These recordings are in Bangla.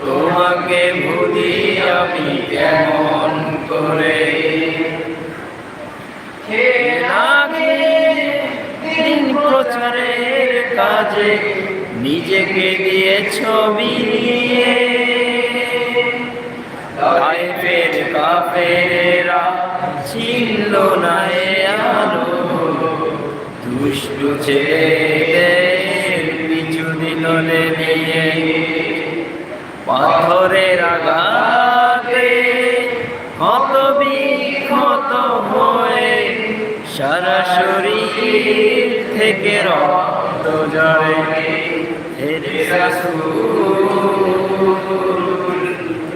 তোমাকে ভুলি আমি কেমন করে? প্রচারের কাজে নিজেকে দিয়ে ছবি ছিল না আলো, দুষ্টু ছেলেদের দিলনে নিয়ে পাথরের আঘাতে ক্ষত বিক্ষত হয়ে সারা শরীর থেকে রক্ত জড়ে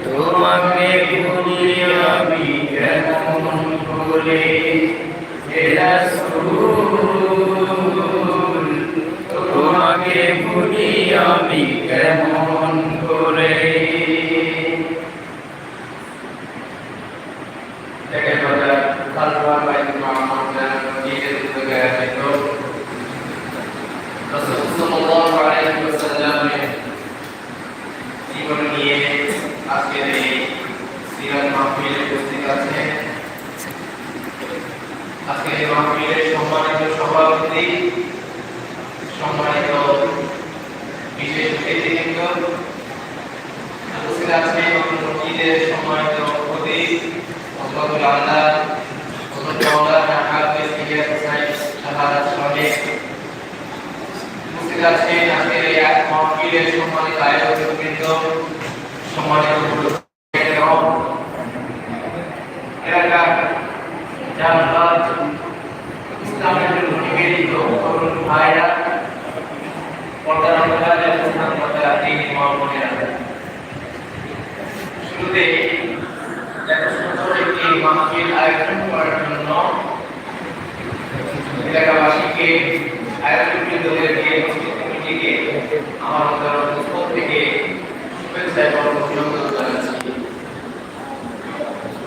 তোমাকে ভুলি আমি কেমন হে রাসূল, ভুলি আমি। কেমন করে দেখেন বাজার সালমান ভাই মাহমুদ নিজের উদ্যোগে আয়োজিত রাসূল সাল্লাল্লাহু আলাইহি ওয়াসাল্লামের জীবন নিয়ে আজকের এই সিরাত মাহফিলে উপস্থিত আছে আজকের এই মাহফিলের সম্মানিত সভাপতি সম্মানিত বিশেষ অতিথিবৃন্দ উপস্থিত আছেন মসজিদের সম্মানিত অতিথি মোহাম্মদুল আল্লাহ হযরত মাওলানা হাফেজ ইলিয়াস হোসেন শাহাদাত সাহেব উপস্থিত আছেন আজকের এই এক মাহফিলের সম্মানিত আয়োজকবৃন্দ সম্মানিত গুরুজনগণ, এলাকার জানবাজ ইসলামের জন্য নিবেদিত তরুণ ভাইরা পর্দার অন্তরালে অবস্থান করা এই মা বোনেরা শুরুতে এত সুন্দর একটি মাহফিল আয়োজন করার জন্য এলাকাবাসীকে আয়োজকবৃন্দদেরকে মসজিদ কমিটিকে আমার অন্তর পক্ষ থেকে শুভেচ্ছা এবং অভিনন্দন জানাচ্ছি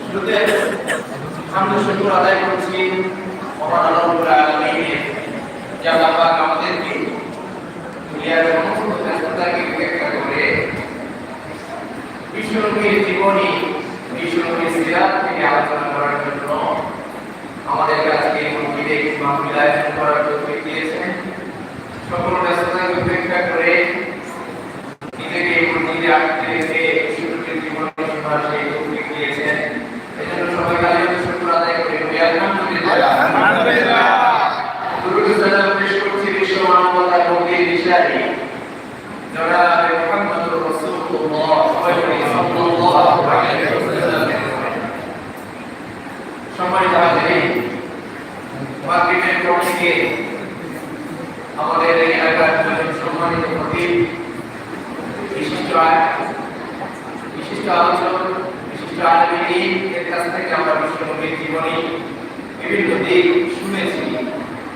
শুরুতে আমরা শুক্র আদায় করছি। করার জন্য আমাদের কাছে মন্দিরে আয়োজন করার জন্য দিয়েছেন। সকল ব্যস্ততাকে উপেক্ষা করে নিজেকে মন্দিরে আটকে বিশ্বনবীর জীবন শোনার সেই তৌফিক দিয়েছেন এজন্য সবাই কালে শুকর আদায় করি বলি মানবতার নবীর ইশারায় জনাব মুহাম্মদুর রাসূলুল্লাহ সাল্লাল্লাহু আলাইহি ওয়াসাল্লাম। সম্মানিত হাজিরিন মার্কেটের পক্ষে আমাদের এই এলাকার সম্মানিত খতিব বিশিষ্ট বিশিষ্ট আলোচক, বিশিষ্ট আলমিন এর কাছ থেকে আমরা বিশ্বনবীর জীবনী বিভিন্ন দিক শুনেছি।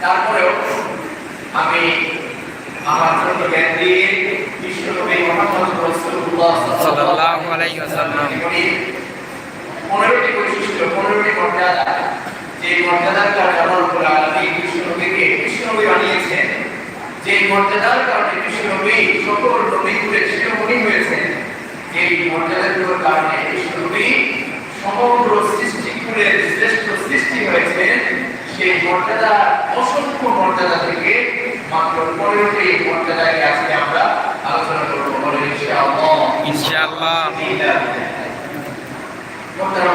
তারপরেও আমি আমার ছোট জ্ঞান দিয়ে বিশ্বনবী। পনেরোটি বৈশিষ্ট্য, পনেরোটি মর্যাদা, যে মর্যাদার কারণে রাব্বুল আলামিন বিশ্বনবীকে বিশ্বনবী বানিয়েছেন যে মর্যাদার কারণে সকল শিরোমণি যে মর্যাদাগুলোর কারণে সমগ্র শ্রেষ্ঠ সৃষ্টি হয়েছেন সেই মর্যাদা অসংখ্য মর্যাদা থেকে মাত্র পনেরোটি মর্যাদাকে আজকে আমরা আলোচনা করব বলে ইনশাআল্লাহ।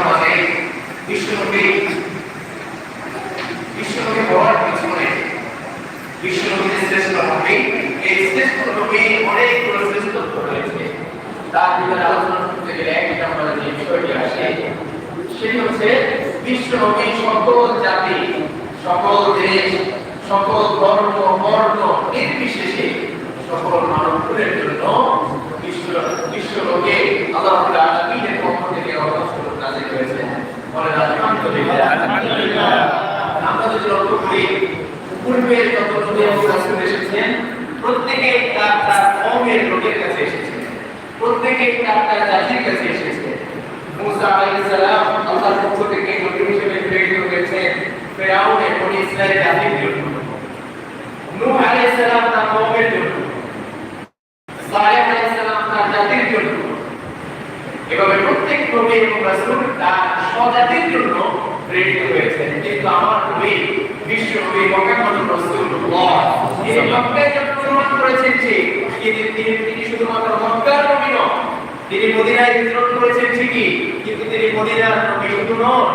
মানে বিশ্বনবী বিশ্বনবী হওয়ার পিছনে বিশ্বনবীর শ্রেষ্ঠ নবী এই শ্রেষ্ঠ নবী অনেকগুলো শ্রেষ্ঠত্ব রয়েছে। তার ভিতরে আলোচনা করতে গেলে এক নম্বর যে বিষয়টি আসে। সেটি হচ্ছে সকল জাতি, সকল দেশ, সকল ধর্ম, বর্ণ, নির্বিশেষে সকল জন্য এসেছেন, প্রত্যেকে তার তার কাছে প্রত্যেকে তার তার জাতির কাছে এসেছেন। মুসা আলাইহিস সালাম আল্লাহর পক্ষ থেকে নবী হিসেবে প্রেরিত হয়েছেন। ফেরাউনের বনি ইসরায়েল জাতির জন্য। নূহ আলাইহিস সালাম তার কওমের জন্য। সালেহ আলাইহিস সালাম তার জাতির জন্য। এভাবে প্রত্যেক নবী এবং রাসূল তার স্বজাতির জন্য প্রেরিত হয়েছেন। কিন্তু আমার নবী, বিশ্ব নবী মুহাম্মদ রাসূলুল্লাহ তিনি মক্কায় জন্মগ্রহণ করেছেন ঠিক কিন্তু তিনি তিনি শুধুমাত্র মক্কার নবী নন তিনি মদিনায় হিজরত করেছেন ঠিকই, কিন্তু তিনি মদিনার নবী শুধু নন।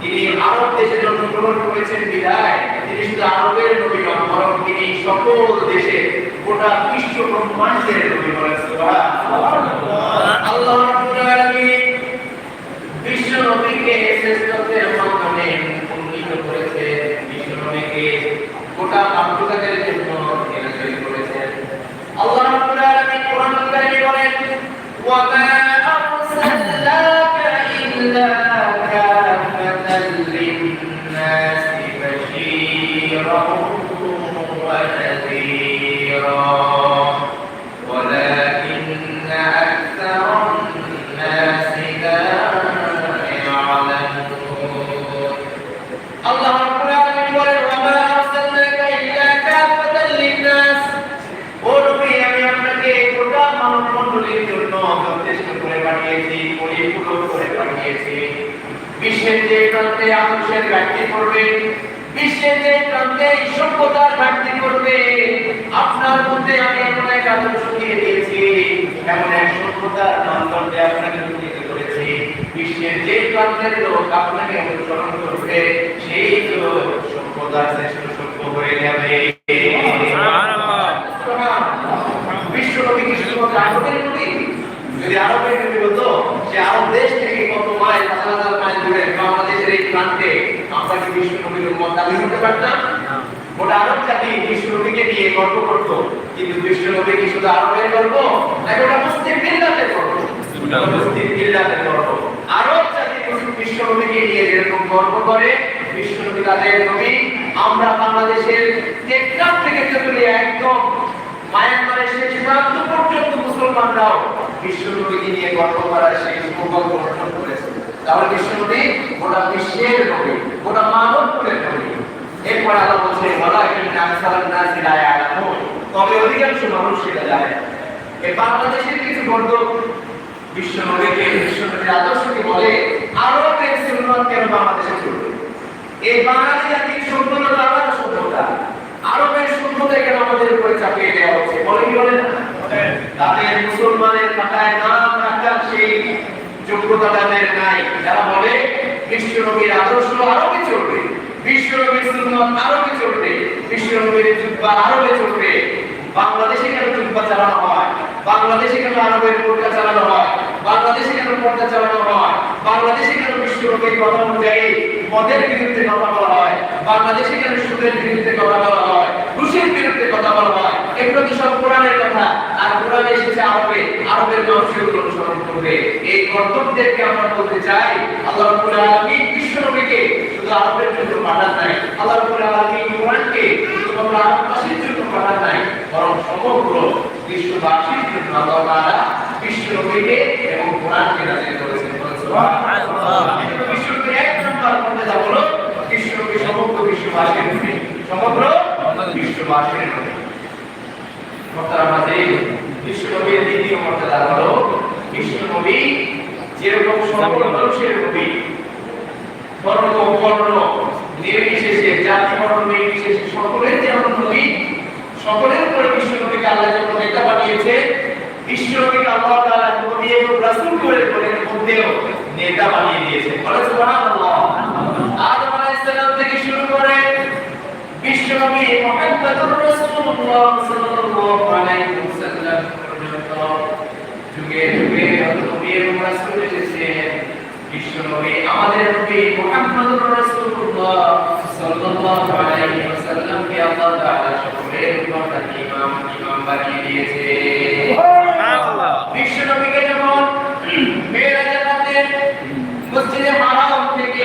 তিনি আরব দেশে জন্মগ্রহণ করেছেন বিদায়। তিনি শুধু আরবের নবী নন, বরং তিনি সকল দেশে গোটা বিশ্ব ব্রহ্মাণ্ডের নবী বলেন আল্লাহ বিশ্ব নবীকে শ্রেষ্ঠত্বের মাধ্যমে উন্নীত করেছে বিশ্ব নবীকে গোটা মানবতাদের জন্য নির্বাচিত করেছেন আল্লাহ রাব্বুল আলামিন কোরআন কারিমে বলেন ওয়া বিশ্বের যে প্রান্তে আদর্শের ঘাটতি পড়বে বিশ্বের যে প্রান্তে সভ্যতার ঘাটতি পড়বে আপনার মধ্যে আমি এমন এক আদর্শ দিয়ে দিয়েছি এমন এক সভ্যতার মানদণ্ডে আপনাকে উন্নীত করেছি। বিশ্বের যে প্রান্তের লোক আপনাকে অনুসরণ করবে সেই লোক সভ্যতার শ্রেষ্ঠ সভ্য হয়ে যাবে। সুবহানাল্লাহ। বিশ্ব নবী কি আরবের যদি আরবের নবী হতো সে আরব দেশ থেকে কত মাইল হাজার হাজার মাইল দূরে বাংলাদেশের এই প্রান্তে আমরা কি বিশ্ব নবীর উম্মত দাবি করতে গোটা আরব জাতি বিশ্ব নবীকে নিয়ে গর্ব করতো। কিন্তু বিশ্ব নবী কি শুধু আরবের গর্ব নাকি ওটা মুসলিম গর্ব? মুসলিম গর্ব। আরব জাতি বিশ্ব নবীকে নিয়ে যেরকম গর্ব করে বিশ্ব নবী তাদের নবী আমরা বাংলাদেশের টেকনাফ থেকে একদম মায়ানমারের শেষ প্রান্ত পর্যন্ত মুসলমানরাও বিশ্বনবীকে নিয়ে গর্ব করার সেই করেছে। তাহলে বিশ্বনবী গোটা বিশ্বের নবী গোটা মানব কুলের নবী এরপর আল্লাহ বলছে ওয়ালা কিন আকসারান নাসি লা ইয়ালামুন। তবে অধিকাংশ মানুষ সেটা জানে না। এই বাংলাদেশের কিছু গর্দ বিশ্ব নবীকে বিশ্ব নবীর আদর্শকে বলে আরও সুন্নত কেন বাংলাদেশে চলবে? এই বাঙালি জাতির সভ্যতা আলাদা সভ্যতা। আরবের সভ্যতা কেন আমাদের উপরে চাপিয়ে দেওয়া হচ্ছে। বলে কি বলে না? তাদের মুসলমানের খাতায় নাম রাখার সেই যোগ্যতা তাদের নাই। যারা বলে বিশ্ব নবীর আদর্শ আরও কি চলবে? বিশ্ব নবীর সুন্নত কি চলবে? বিশ্ব নবীর আরও কি চলবে? বাংলাদেশে কেন জুব্বা চালানো হয়? বাংলাদেশে কেন আরবের পর্দা চালানো হয়? বাংলাদেশে কেন পর্দা চালানো হয়? বাংলাদেশে কেন বিশ্ব কথা অনুযায়ী মদের বিরুদ্ধে কথা বলা হয়? বাংলাদেশে কেন সুদের বিরুদ্ধে কথা বলা হয়? ঘুষের বিরুদ্ধে কথা বলা হয়? এগুলো তো সব কোরআনের কথা। আর কোরআনে এসেছে আরবে। আরবের মানুষ এগুলো অনুসরণ করবে। এই কর্তব্যদেরকে আমরা বলতে চাই, আল্লাহ রাব্বুল আলামিন বিশ্ব শুধু আরবের জন্য পাঠান নাই, আল্লাহ রাব্বুল আলামিন কোরআনকে শুধুমাত্র আরববাসীর জন্য পাঠান নাই, বরং সমগ্র বিশ্ববাসীর জন্য আল্লাহ তাআলা বিশ্ব নবীকে এবং কোরআনকে নাজিল করেছেন। বলেন সুবহানাল্লাহ। এক নম্বর মর্যাদা হলো বিশ্বকে সমগ্র বিশ্ববাসীর নবী সমগ্র বিশ্ববাসীর নবী মর্যাদা মাঝে বিশ্বনবীর দ্বিতীয় মর্যাদা হলো বিশ্বনবী যেরকম সকল মানুষের নবী বর্ণ বর্ণ নির্বিশেষে জাতি বর্ণ নির্বিশেষে সকলের যেমন নবী সকলের উপরে বিশ্বনবীকে আল্লাহ যেমন নেতা বানিয়েছে বিশ্বনবীকে আল্লাহ তাআলা নবী এবং রাসূল করে করে মধ্যেও নেতা বানিয়ে দিয়েছে বলে সুবহানাল্লাহ। আদম আলাইহিস সালাম থেকে শুরু করে বিশ্বনবী মুহাম্মদুর রাসূলুল্লাহ সাল্লাল্লাহু আলাইহি ওয়াসাল্লাম পর্যন্ত যুগে যুগে নবী এবং রাসূল এসেছেন বিশ্বনবী আমাদের নবী মুহাম্মদুর রাসূলুল্লাহ সাল্লাল্লাহু আলাইহি ওয়াসাল্লামকে আল্লাহ তাআলা সকলের উপর ইমাম ইমাম বানিয়ে দিয়েছে আল্লাহ বিশ্বনবীকে যেমন মেরাজের রাতে মসজিদে হারাম থেকে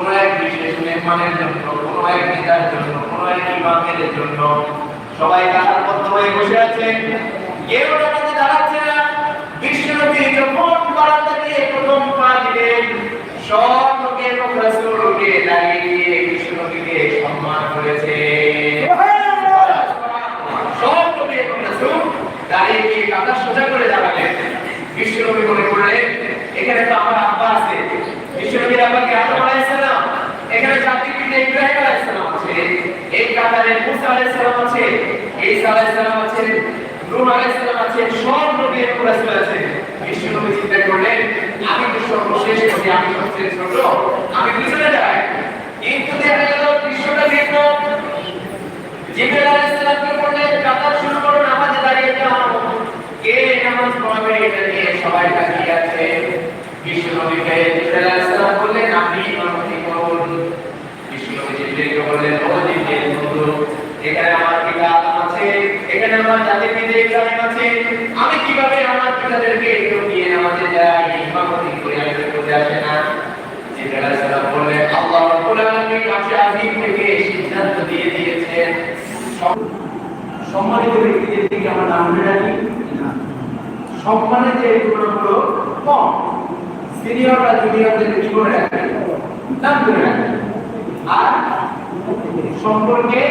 কোন এক বিশেষ মেহমানের জন্য কোন এক নেতার জন্য কোন এক ইমামের জন্য সবাই কাতারবদ্ধ হয়ে বসে আছেন কেউ নামাজে দাঁড়াচ্ছে না। বিশ্বনবী যখন বারান্দা দিয়ে প্রথম পা দিলেন সব রাসূলকে দাঁড়িয়ে দিয়ে বিশ্বনবীকে সম্মান করেছে। সব রাসূল দাঁড়িয়ে কাঁধা সোজা করে দাঁড়ালেন বিশ্বনবী মনে করলেন এখানে তো আমার আব্বা আছে বিশ্বনবীর আব্বা কি আদম আলাইহিস সালাম এখানে জাতির পিতা ইব্রাহিম আলাইহিস সালাম আছে কাতারে মুসা আলাইহিস সালাম আছে, ঈসা আলাইহিস সালাম আছে, নূহ আলাইহিস সালাম আছে, সব নবী এবং রাসূল আছে। বিশ্বনবী চিন্তা করলেন, আমি তো সর্বশেষ নবী, আমি সবচেয়ে ছোট, আমি পিছনে যাই। কিন্তু দেখা গেল বিশ্বটা দেখল জিবরাইল আলাইহিস সালামকে বললেন, কাতার শুরু করো, নামাজে দাঁড়িয়ে যাও। কে নামাজ পড়াবে এটা নিয়ে সবাই তাকিয়ে আছে। বিশ্ব নবীকে জিবরাইল আলাইহিস সালাম বললেন, আপনি ইমামতি করুন বিশ্ব নবী জিবরাইলকে বললেন জিবরাইল এখানে আমার পিতা আছে, এখানে আমার আছে। আমি কীভাবে আমার পিতাদেরকে নিয়ে নামাজে যাই, ইমামতি করে আমি আসে না? আল্লাহ রাব্বুল আলামিন আজিম থেকে সিদ্ধান্ত দিয়ে দিয়েছেন। সম্মানিত ব্যক্তিদের দিকে আমরা নাম রাখি। সম্মানের যে গুণগুলো কম সিনিয়ররা জুনিয়রদের করে রাখে। নাম ধরে রাখে। আর সম্পর্কে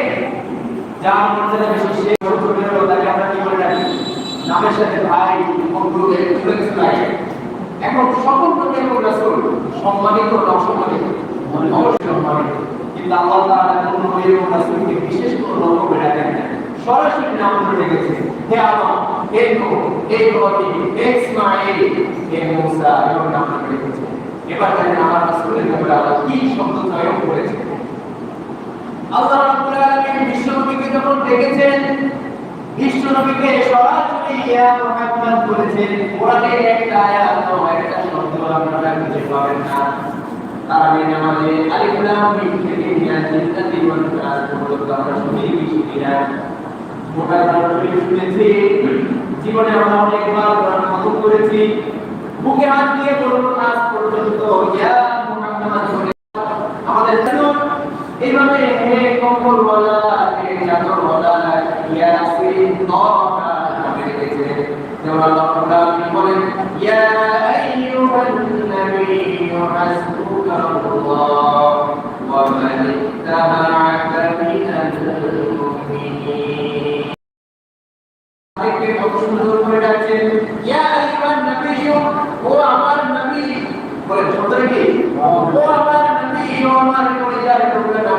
যা মর্যাদা বেশি সে ছোট ছোট তাকে আমরা কি করে রাখি নামের সাথে ভাই, বন্ধু এখন সকল এবং রাসূল সম্মানিত না অবশ্যই সম্মানিত। কিন্তু আল্লাহ তাআলা কোন নবী এবং রাসূলকে বিশেষ করে লক্ষ্য করে রাখেন না। সরাসরি নাম ধরে রেখেছে হে আদম হে নূহ হে ইব্রাহিম হে ইসমাঈল, হে মূসা। এরকম নাম ধরে রেখেছে এবার দেখেন আমার রাসূলের ব্যাপারে আল্লাহ কি শব্দ চয়ন করেছে আল্লাহ রাব্বুল আলামিন যখন সরাসরি ইয়া মুহাম্মদ বলেছেন কোরআনে একটা আয়াত নয় একটা শব্দ আপনারা খুঁজে পাবেন না। নামাজে আলিফ লাম মিম থেকে আমরা শুনেই বেশি কিনা। মোটা শুনেছি। জীবনে আমরা অনেকবার কোরআন খতম করেছি। বুকে হাত দিয়ে বলব আজ পর্যন্ত ইয়া মুহাম্মদ আমাদের এইভাবে হে কত সুন্দর করে ডাকছেন ইয়া আইয়ুহান নাবিয়্যু ও আমার নবী বলেন শব্দটা কি ও আমার নবী ও আমার পরিবার টুকরা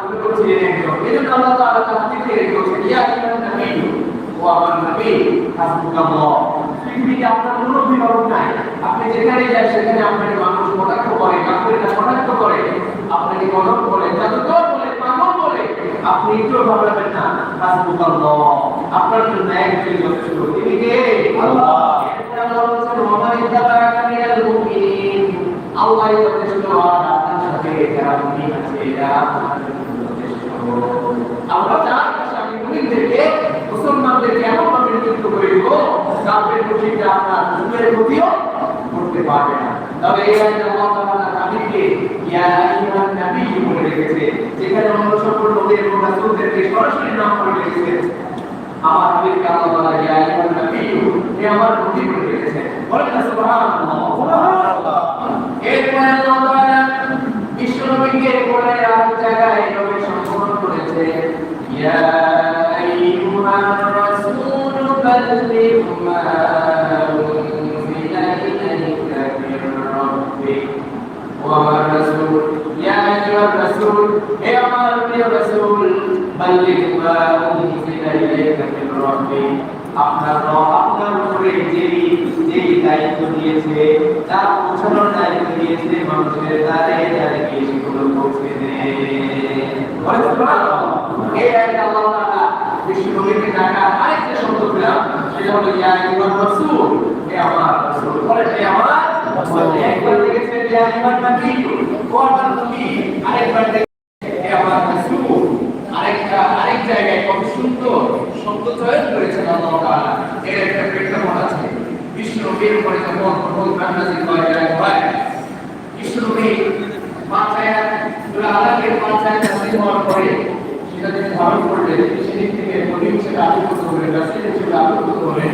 একজন এই জন্য আল্লাহ তাআলা তার দিকে রেখেছেন ইয়া আইয়ুহান নবী ও আমার নবী হাসবুকাল্লাহ পৃথিবীতে আপনার কোনো অভিভাবক নাই। আপনি যেখানে যান, সেখানে আপনাকে মানুষ কটাক্ষ করে কাপড়েরা কটাক্ষ করে, আপনাকে গণক বলে জাদুকর বলে, পাগল বলে। আপনি একটু ভাববেন না হাসবুকাল্লাহ আপনার জন্য একজন যথেষ্ট তিনি কে? আল্লাহ। আল্লাহ। বলছেন ওয়া ইত্তাবা'আকা মিনাল মুমিনিন আল্লাহ। যথেষ্ট আর আপনার সাথে যারা মুমিন আছে আপনার যথেষ্ট আমরা নবীকে আমার নবী বলে রেখেছে এরপরে আল্লাহ তাআলা বিশ্ব নবীকে কোরআনের আরেক জায়গায় নবী সম্বোধন করেছে ইয়া আইয়ুহার রাসূল বাল্লিগ মা উনজিলা ইলাইকা মির রাব্বিক ওয়া আমার রাসূল ইয়া আইয়ুহার রাসূল হে আমার প্রিয় রাসূল বাল্লিগ মা উনজিলা ইলাইকা মির রাব্বিক আপনার রব আপনার উপরে যেই যেই দায়িত্ব দিয়েছে তা পৌঁছানোর দায়িত্ব দিয়েছে মানুষের দ্বারে দ্বারে গিয়ে সেগুলো পৌঁছে দেখেছেন আরেকবার দেখেছেন হে আমার রাসূল আরেকটা আরেক জায়গায় কত সুন্দর শব্দ চয়ন করেছেন আল্লাহ তাআলা এর একটা প্রেক্ষাপট আছে বিশ্ব করে তখন নাজির হওয়ার পরে সেটা তিনি ধারণ করলেন, সেদিক থেকে নবী হিসেবে আবির্ভূত হলেন রাসূল হিসেবে আবির্ভূত হলেন